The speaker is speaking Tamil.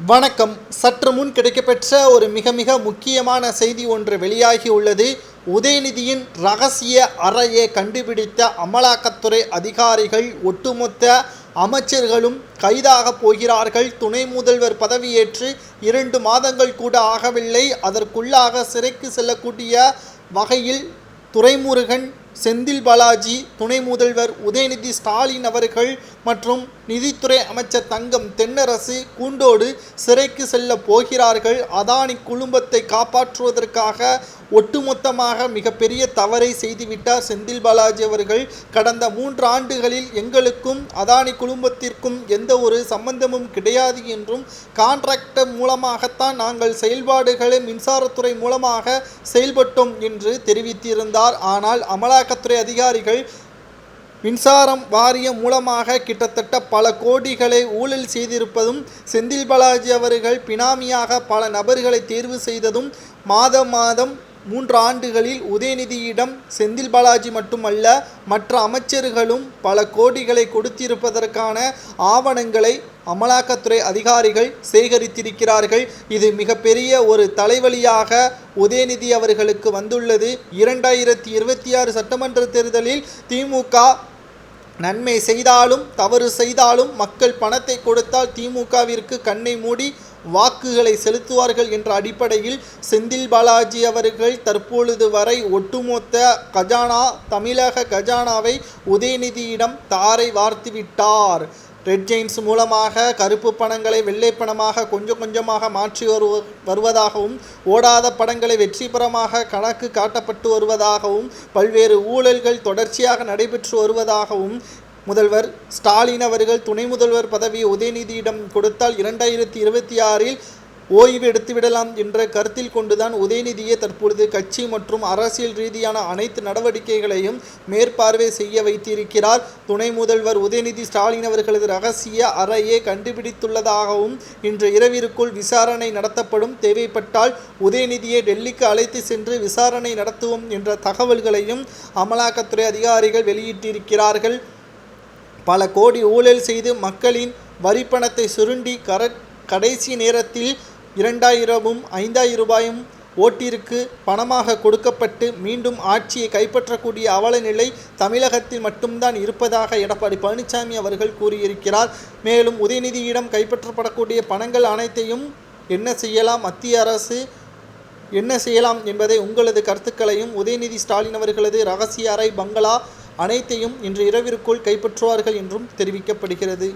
வணக்கம். சற்று முன் கிடைக்கப்பெற்ற ஒரு மிக மிக முக்கியமான செய்தி ஒன்று வெளியாகி உள்ளது. உதயநிதியின் ரகசிய அறையை கண்டுபிடித்த அமலாக்கத்துறை அதிகாரிகள் ஒட்டுமொத்த அமைச்சர்களும் கைதாக போகிறார்கள். துணை முதல்வர் பதவியேற்று இரண்டு மாதங்கள் கூட ஆகவில்லை. அதற்குள்ளாக சிறைக்கு செல்லக்கூடிய வகையில் துரைமுருகன் செந்தில் பாலாஜி துணை முதல்வர் உதயநிதி ஸ்டாலின் அவர்கள் மற்றும் நிதித்துறை அமைச்சர் தங்கம் தென்னரசு கூண்டோடு சிறைக்கு செல்ல போகிறார்கள். அதானி குழுமத்தை காப்பாற்றுவதற்காக ஒட்டுமொத்தமாக மிகப்பெரிய தவறை செய்துவிட்டார் செந்தில் பாலாஜி அவர்கள். கடந்த மூன்று ஆண்டுகளில் எங்களுக்கும் அதானி குழுமத்திற்கும் எந்த ஒரு சம்பந்தமும் கிடையாது என்றும் கான்ட்ராக்டர் மூலமாகத்தான் நாங்கள் செயல்பாடுகளை மின்சாரத்துறை மூலமாக செயல்பட்டோம் என்று தெரிவித்திருந்தார். ஆனால் அமலாக்கத்துறை அதிகாரிகள் மின்சாரம் வாரியம் மூலமாக கிட்டத்தட்ட பல கோடிகளை ஊழல் செய்திருப்பதும் செந்தில் பாலாஜி அவர்கள் பினாமியாக பல நபர்களை தேர்வு செய்ததும் மாதம் மாதம் மூன்று ஆண்டுகளில் உதயநிதியிடம் செந்தில் பாலாஜி மட்டுமல்ல மற்ற அமைச்சர்களும் பல கோடிகளை கொடுத்திருப்பதற்கான ஆவணங்களை அமலாக்கத்துறை அதிகாரிகள் சேகரித்திருக்கிறார்கள். இது மிகப்பெரிய ஒரு தலைவலியாக உதயநிதி அவர்களுக்கு வந்துள்ளது. இரண்டாயிரத்தி இருபத்தி ஆறு சட்டமன்ற தேர்தலில் திமுக நன்மை செய்தாலும் தவறு செய்தாலும் மக்கள் பணத்தை கொடுத்தால் திமுகவிற்கு கண்ணை மூடி வாக்குகளை செலுத்துவார்கள் என்ற அடிப்படையில் செந்தில் பாலாஜி அவர்கள் தற்பொழுது வரை ஒட்டுமொத்த கஜானா தமிழக கஜானாவை உதயநிதியிடம் தாரை வார்த்துவிட்டார். ரெட் ஜெயின்ஸ் மூலமாக கருப்பு பணங்களை வெள்ளை பணமாக கொஞ்சம் கொஞ்சமாக மாற்றி வருவ வருவதாகவும் ஓடாத படங்களை வெற்றிபரமாக கணக்கு காட்டப்பட்டு வருவதாகவும் பல்வேறு ஊழல்கள் தொடர்ச்சியாக நடைபெற்று வருவதாகவும் முதல்வர் ஸ்டாலின் அவர்கள் துணை முதல்வர் பதவி உதயநிதியிடம் கொடுத்தால் இரண்டாயிரத்தி இருபத்தி ஆறில் ஓய்வு எடுத்துவிடலாம் என்ற கருத்தில் கொண்டுதான் உதயநிதியை தற்பொழுது கட்சி மற்றும் அரசியல் ரீதியான அனைத்து நடவடிக்கைகளையும் மேற்பார்வை செய்ய வைத்திருக்கிறார். துணை முதல்வர் உதயநிதி ஸ்டாலின் அவர்களது ரகசிய அறையை கண்டுபிடித்துள்ளதாகவும் இன்று இரவிற்குள் விசாரணை நடத்தப்படும் தேவைப்பட்டால் உதயநிதியை டெல்லிக்கு அழைத்து சென்று விசாரணை நடத்துவோம் என்ற தகவல்களையும் அமலாக்கத்துறை அதிகாரிகள் வெளியிட்டிருக்கிறார்கள். பல கோடி ஊழல் செய்து மக்களின் வரிப்பணத்தை சுருண்டி கர கடைசி நேரத்தில் இரண்டாயிரமும் ஐந்தாயிரம் ரூபாயும் ஓட்டிற்கு பணமாக கொடுக்கப்பட்டு மீண்டும் ஆட்சியை கைப்பற்றக்கூடிய அவல நிலை தமிழகத்தில் மட்டும்தான் இருப்பதாக எடப்பாடி பழனிசாமி அவர்கள் கூறியிருக்கிறார். மேலும் உதயநிதியிடம் கைப்பற்றப்படக்கூடிய பணங்கள் அனைத்தையும் என்ன செய்யலாம் மத்திய அரசு என்ன செய்யலாம் என்பதை உங்களது கருத்துக்களையும் உதயநிதி ஸ்டாலின் அவர்களது ரகசிய அறை பங்களா அனைத்தையும் இன்று இரவிற்குள் கைப்பற்றுவார்கள் என்றும் தெரிவிக்கப்படுகிறது.